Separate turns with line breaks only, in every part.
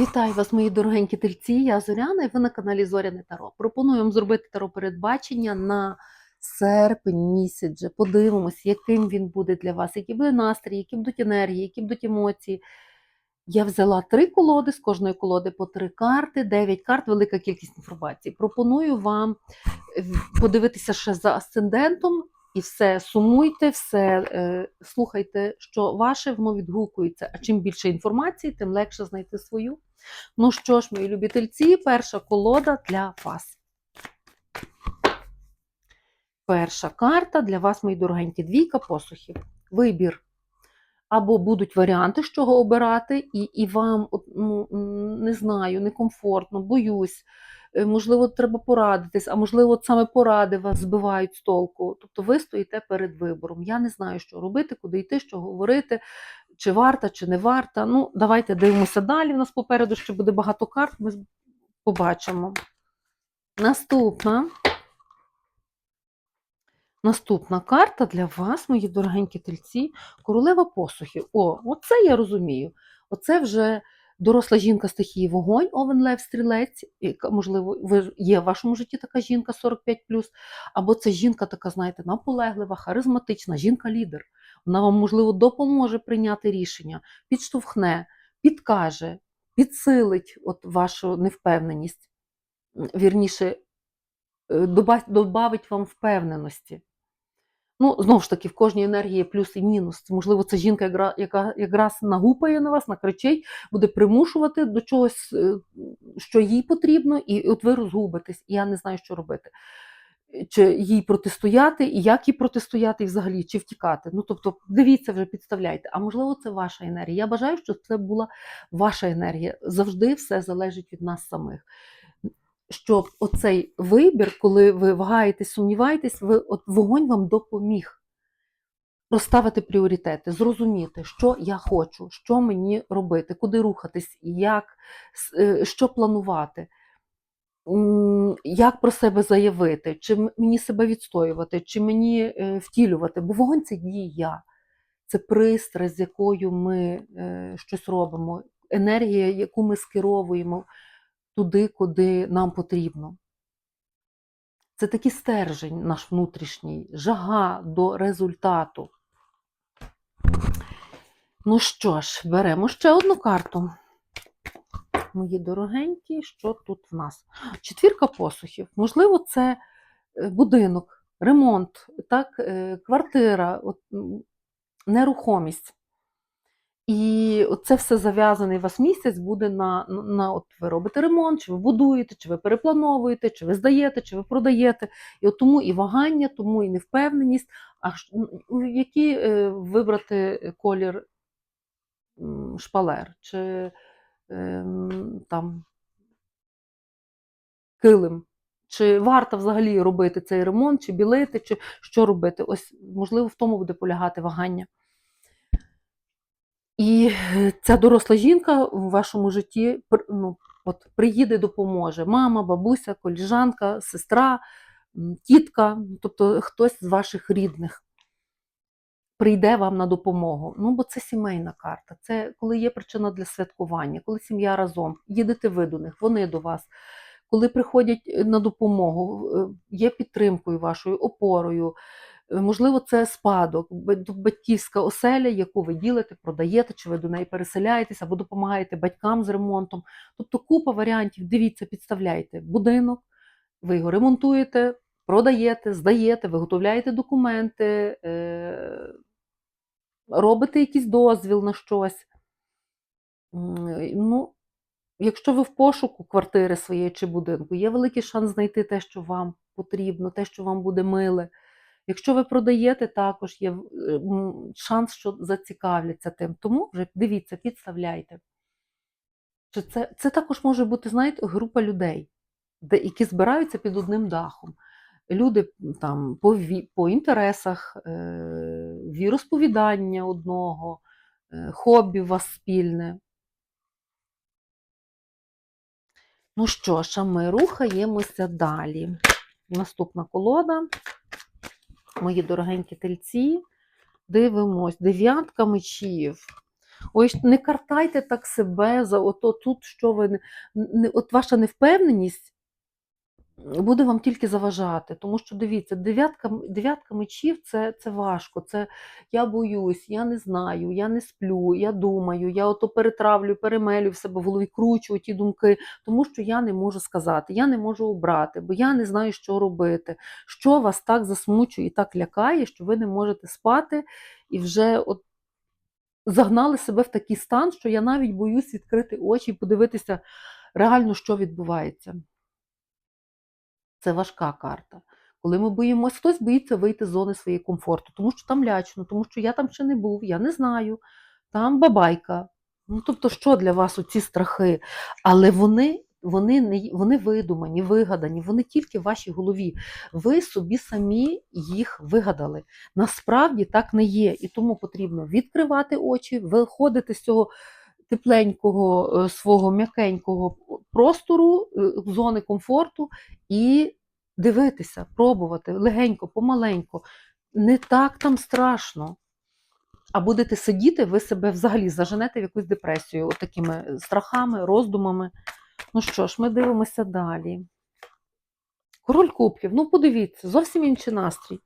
Вітаю вас, мої дорогенькі тельці. Я Зоряна, і ви на каналі Зоряне Таро. Пропоную вам зробити таро передбачення на серпень місяць. Же. Подивимось, яким він буде для вас, які буде настрій, які будуть енергії, які будуть емоції. Я взяла три колоди, з кожної колоди по три карти, дев'ять карт, велика кількість інформації. Пропоную вам е, подивитися ще за асцендентом і все сумуйте, все е, слухайте, що ваше воно відгукується. А чим більше інформації, тим легше знайти свою. Ну що ж, мої любительці, перша колода для вас. Перша карта для вас, мої дорогенькі, двійка посухів. Вибір. Або будуть варіанти, з чого обирати, і, і вам ну, не знаю, некомфортно, боюсь. Е, Можливо, треба порадитись, а можливо, от саме поради вас збивають з толку. Тобто ви стоїте перед вибором. Я не знаю, що робити, куди йти, що говорити, чи варта, чи не варта. Ну, давайте дивимося далі. У нас попереду ще буде багато карт, ми побачимо. Наступна. Наступна карта для вас, мої дорогенькі тельці, королева посухів. О, оце я розумію. Оце вже доросла жінка стихії вогонь, овен лев стрілець. Можливо, ви є в вашому житті така жінка 45 або це жінка така, знаєте, наполеглива, харизматична, жінка-лідер. Вона вам, можливо, допоможе прийняти рішення, підштовхне, підкаже, підсилить от вашу невпевненість. Вірніше, е, добавить вам впевненості. Ну, знову ж таки, в кожній енергії плюс і мінус. Можливо, це жінка, яка, якраз нагупає на вас, накричить, буде примушувати до чогось, е, що їй потрібно, і от ви розгубитесь, і я не знаю, що робити. Чи їй протистояти, і як їй протистояти, і взагалі, чи втікати. Ну, тобто, дивіться вже, підставляйте. А можливо, це ваша енергія. Я бажаю, щоб це була ваша енергія. Завжди все залежить від нас самих щоб оцей вибір, коли ви вагаєтесь, сумніваєтесь, ви, от вогонь вам допоміг розставити пріоритети, зрозуміти, що я хочу, що мені робити, куди рухатись, як, е, що планувати, як про себе заявити, чи мені себе відстоювати, чи мені е, втілювати. Бо вогонь це дія, це пристрасть, з якою ми е, щось робимо, енергія, яку ми скеровуємо туди, куди нам потрібно. Це такий стержень наш внутрішній, жага до результату. Ну що ж, беремо ще одну карту. Мої дорогенькі, що тут в нас? Четвірка посухів. Можливо, це е, будинок, ремонт, так, е, квартира, от, нерухомість. І це все зав'язаний вас місяць буде на, на от ви робите ремонт, чи ви будуєте, чи ви переплановуєте, чи ви здаєте, чи ви продаєте. І от тому і вагання, тому і невпевненість. А який е, вибрати колір шпалер, чи ем, там килим. Чи варто взагалі робити цей ремонт, чи білити, чи що робити? Ось, можливо, в тому буде полягати вагання. І ця доросла жінка в вашому житті ну, от, приїде, допоможе. Мама, бабуся, коліжанка, сестра, тітка, тобто хтось з ваших рідних прийде вам на допомогу. Ну, бо це сімейна карта. Це коли є причина для святкування, коли сім'я разом, їдете ви до них, вони до вас. Коли приходять е, на допомогу, е, є підтримкою вашою, опорою. Можливо, це спадок, батьківська оселя, яку ви ділите, продаєте, чи ви до неї переселяєтесь, або допомагаєте батькам з ремонтом. Тобто купа варіантів. Дивіться, підставляйте будинок, ви його ремонтуєте, продаєте, здаєте, виготовляєте документи, е, робите якийсь дозвіл на щось. Ну, якщо ви в пошуку квартири своєї чи будинку, є великий шанс знайти те, що вам потрібно, те, що вам буде миле. Якщо ви продаєте, також є е, шанс, що зацікавляться тим. Тому вже дивіться, підставляйте. Чи це, це також може бути, знаєте, група людей, де, які збираються під одним дахом. Люди там по, по інтересах, е, віросповідання одного, е, хобі у вас спільне. Ну що ж, а ми рухаємося далі. Наступна колода. Мої дорогенькі тельці. Дивимось, дев'ятка мечів. Ой, не картайте так себе за ото тут, що ви от ваша невпевненість буде вам тільки заважати. Тому що дивіться, дев'ятка, дев'ятка мечів це, це важко. Це я боюсь, я не знаю, я не сплю, я думаю, я ото перетравлю, перемелю в себе в голові, кручу ті думки, тому що я не можу сказати, я не можу обрати, бо я не знаю, що робити. Що вас так засмучує і так лякає, що ви не можете спати і вже от загнали себе в такий стан, що я навіть боюсь відкрити очі і подивитися реально, що відбувається. Це важка карта. Коли ми боїмося, хтось боїться вийти з зони своєї комфорту, тому що там лячно, тому що я там ще не був, я не знаю. Там бабайка. Ну, тобто, що для вас оці страхи? Але вони, вони, не, вони видумані, вигадані, вони тільки в вашій голові. Ви собі самі їх вигадали. Насправді так не є. І тому потрібно відкривати очі, виходити з цього тепленького, е, свого м'якенького простору, е, зони комфорту і дивитися, пробувати легенько, помаленько. Не так там страшно. А будете сидіти, ви себе взагалі заженете в якусь депресію, такими страхами, роздумами. Ну що ж, ми дивимося далі. Король кубків, ну подивіться, зовсім інший настрій.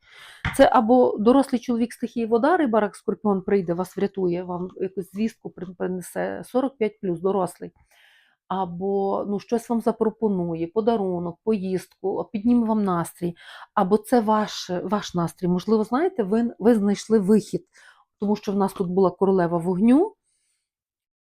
Це або дорослий чоловік стихії вода, рибарак скорпіон прийде, вас врятує, вам якусь звістку принесе 45 плюс дорослий. Або ну, щось вам запропонує, подарунок, поїздку, підніме вам настрій. Або це ваш, ваш настрій. Можливо, знаєте, ви, ви знайшли вихід, тому що в нас тут була королева вогню.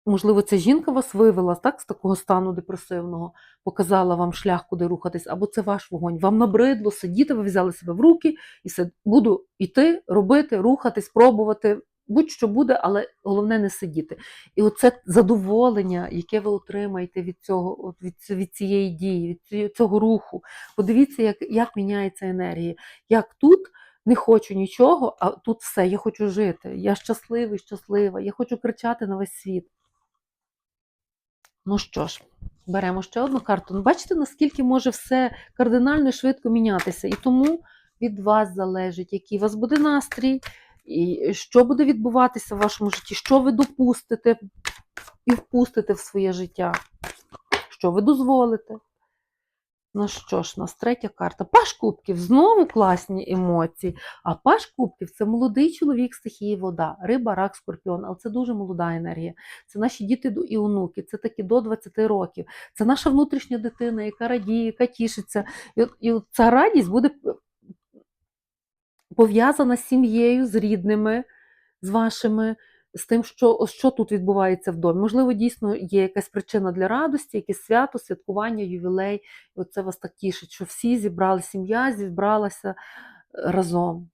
Можливо, ця жінка вас вивела так, з такого стану депресивного, показала вам шлях, куди рухатись, або це ваш вогонь. Вам набридло сидіти, ви взяли себе в руки і се- буду йти, робити, рухатись, пробувати, будь-що буде, але головне не сидіти. І оце задоволення, яке ви отримаєте від цього, від, від цієї дії, від цього руху. Подивіться, як, як міняється енергія. Як тут не хочу нічого, а тут все, я хочу жити. Я щасливий, щаслива, я хочу кричати на весь світ. Ну що ж, беремо ще одну карту. Ну, бачите, наскільки може все кардинально і швидко мінятися. І тому від вас залежить, який у вас буде настрій, і що буде відбуватися в вашому житті, що ви допустите і впустите в своє життя, що ви дозволите. Ну що ж, нас третя карта. Паш кубків знову класні емоції. А паш кубків це молодий чоловік стихії вода, риба, рак, скорпіон. Але це дуже молода енергія. Це наші діти і онуки, це такі до 20 років. Це наша внутрішня дитина, яка радіє, яка тішиться. І, і ця радість буде пов'язана з сім'єю, з рідними, з вашими, з тим, що, що тут відбувається в домі. Можливо, дійсно є якась причина для радості, якесь свято, святкування, ювілей. І оце вас так тішить, що всі зібрали, сім'я зібралася е, разом.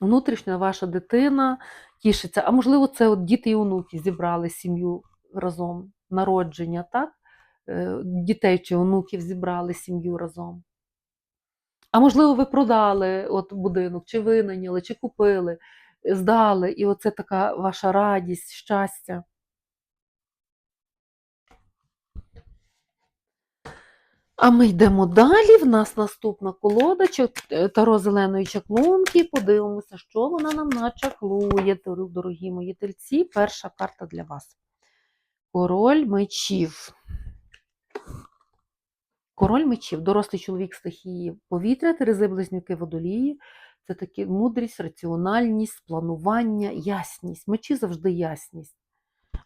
Внутрішня ваша дитина тішиться. А можливо, це от діти і онуки зібрали сім'ю разом, народження, так? Е, Дітей чи онуків зібрали сім'ю разом. А можливо, ви продали от будинок, чи винайняли, чи купили, здали, і оце така ваша радість, щастя. А ми йдемо далі. В нас наступна колода е, Таро зеленої чаклунки. Подивимося, що вона нам начаклує, дорогі мої тельці. Перша карта для вас. Король мечів. Король мечів, дорослий чоловік стихії повітря, Терези близнюки водолії. Це такі мудрість, раціональність, планування, ясність. Мечі завжди ясність.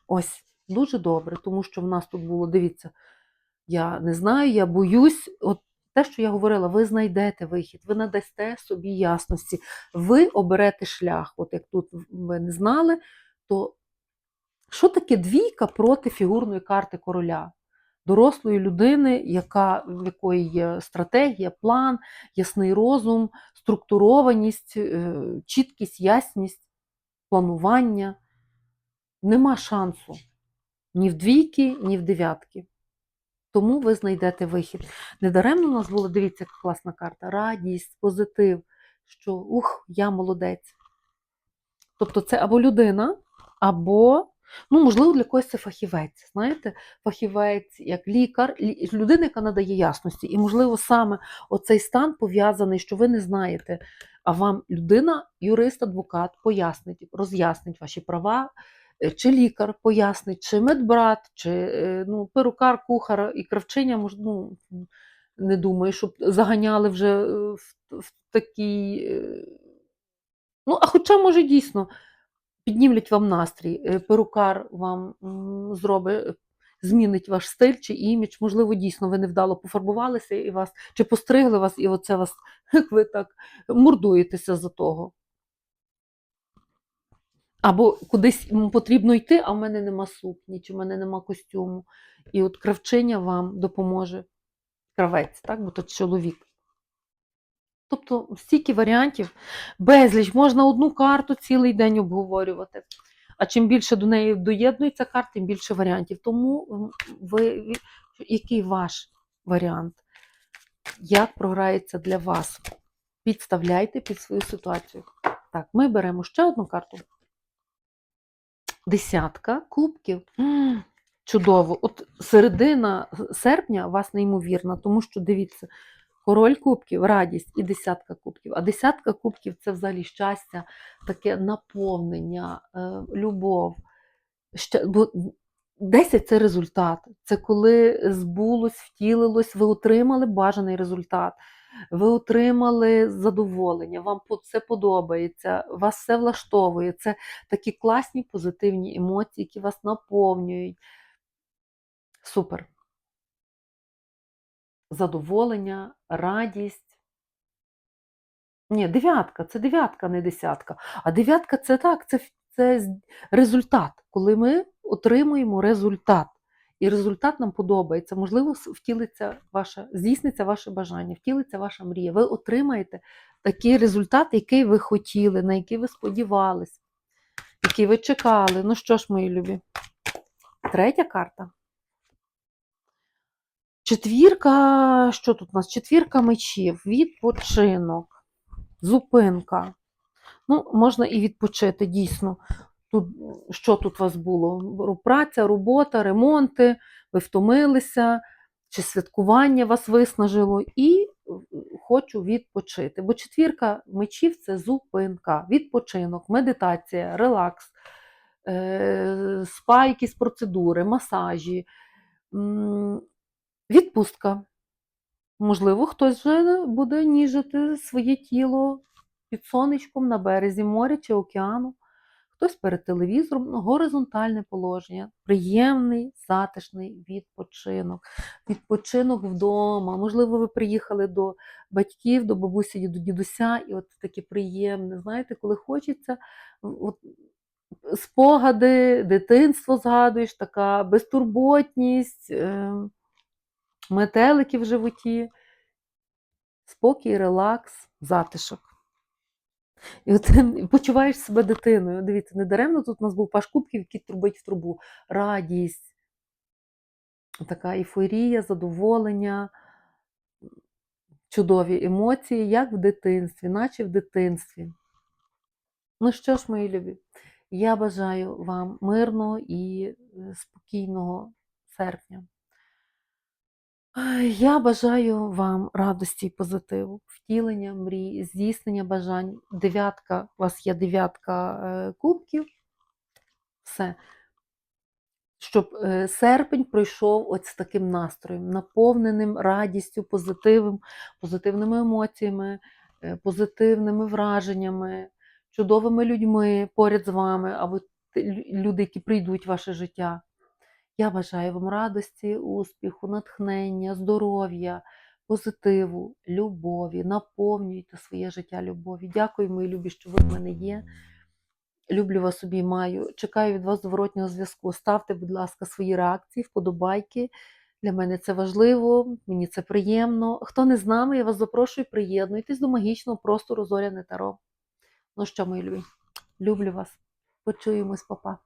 Ось, дуже добре, тому що в нас тут було, дивіться, я не знаю, я боюсь. От те, що я говорила, ви знайдете вихід, ви надасте собі ясності, ви оберете шлях. От як тут ви не знали, то що таке двійка проти фігурної карти короля? Дорослої людини, яка, в якої є стратегія, план, ясний розум, структурованість, е, чіткість, ясність, планування. Нема шансу ні в двійки, ні в дев'ятки. Тому ви знайдете вихід. Недаремно у нас було, дивіться, яка класна карта, радість, позитив, що ух, я молодець. Тобто це або людина, або, ну, можливо, для когось це фахівець. Знаєте, фахівець, як лікар, людина, яка надає ясності. І, можливо, саме оцей стан пов'язаний, що ви не знаєте, а вам людина, юрист, адвокат, пояснить, роз'яснить ваші права, е, чи лікар пояснить, чи медбрат, чи е, ну, перукар, кухар і кравчиня, ну, не думаю, щоб заганяли вже е, в, в такий. е, Ну, а хоча, може, дійсно, піднімлять вам настрій, е, перукар вам зробить, змінить ваш стиль чи імідж. Можливо, дійсно ви невдало пофарбувалися і вас, чи постригли вас, і оце вас, як ви так мордуєтеся за того. Або кудись потрібно йти, а в мене нема сукні, чи в мене нема костюму. І от кравчиня вам допоможе. Кравець, так? бо то чоловік. Тобто стільки варіантів, безліч, можна одну карту цілий день обговорювати. А чим більше до неї доєднується карт, тим більше варіантів. Тому ви, ви- який ваш варіант? Як програється для вас? Підставляйте під свою ситуацію. Так, ми беремо ще одну карту. Десятка кубків. Чудово. От середина серпня у вас неймовірна, тому що дивіться, король кубків, радість і десятка кубків. А десятка кубків це взагалі щастя, таке наповнення, е, любов. Бо 10 це результат. Це коли збулось, втілилось, ви отримали бажаний результат. Ви отримали задоволення, вам це подобається, вас все влаштовує. Це такі класні позитивні емоції, які вас наповнюють. Супер. Задоволення, радість. Ні, дев'ятка, це дев'ятка, не десятка. А дев'ятка це так, це, це результат, коли ми отримуємо результат. І результат нам подобається. Можливо, втілиться ваше, здійсниться ваше бажання, втілиться ваша мрія. Ви отримаєте такий результат, який ви хотіли, на який ви сподівались, який ви чекали. Ну що ж, мої любі? Третя карта. Четвірка, що тут у нас? Четвірка мечів, відпочинок, зупинка. Ну, можна і відпочити, дійсно. Тут, що тут у вас було? Праця, робота, ремонти, ви втомилися, чи святкування вас виснажило, і е, хочу відпочити. Бо четвірка мечів це зупинка, відпочинок, медитація, релакс, е, спа, якісь процедури, масажі. Відпустка. Можливо, хтось вже буде ніжити своє тіло під сонечком на березі моря чи океану, хтось перед телевізором, горизонтальне положення, приємний, затишний відпочинок, відпочинок вдома. Можливо, ви приїхали до батьків, до бабусі, до дідуся, і от таке приємне, знаєте, коли хочеться. От, Спогади, дитинство згадуєш, така безтурботність, ем, метелики в животі, спокій, релакс, затишок. І от почуваєш себе дитиною. Дивіться, не даремно тут у нас був паш кубків, який трубить в трубу. Радість, така ейфорія, задоволення, чудові емоції, як в дитинстві, наче в дитинстві. Ну що ж, мої любі, я бажаю вам мирного і е, спокійного серпня. Я бажаю вам радості і позитиву, втілення мрій, здійснення бажань. Дев'ятка, у вас є дев'ятка е, кубків. Все. Щоб е, серпень пройшов от з таким настроєм, наповненим радістю, позитивом, позитивними емоціями, е, позитивними враженнями, чудовими людьми поряд з вами, або люди, які прийдуть в ваше життя. Я бажаю вам радості, успіху, натхнення, здоров'я, позитиву, любові. Наповнюйте своє життя любові. Дякую, мої любі, що ви в мене є. Люблю вас обіймаю. Чекаю від вас зворотнього зв'язку. Ставте, будь ласка, свої реакції, вподобайки. Для мене це важливо, мені це приємно. Хто не з нами, я вас запрошую, приєднуйтесь до магічного простору Зоряне Таро. Ну що, мої любі, люблю вас. Почуємось, папа.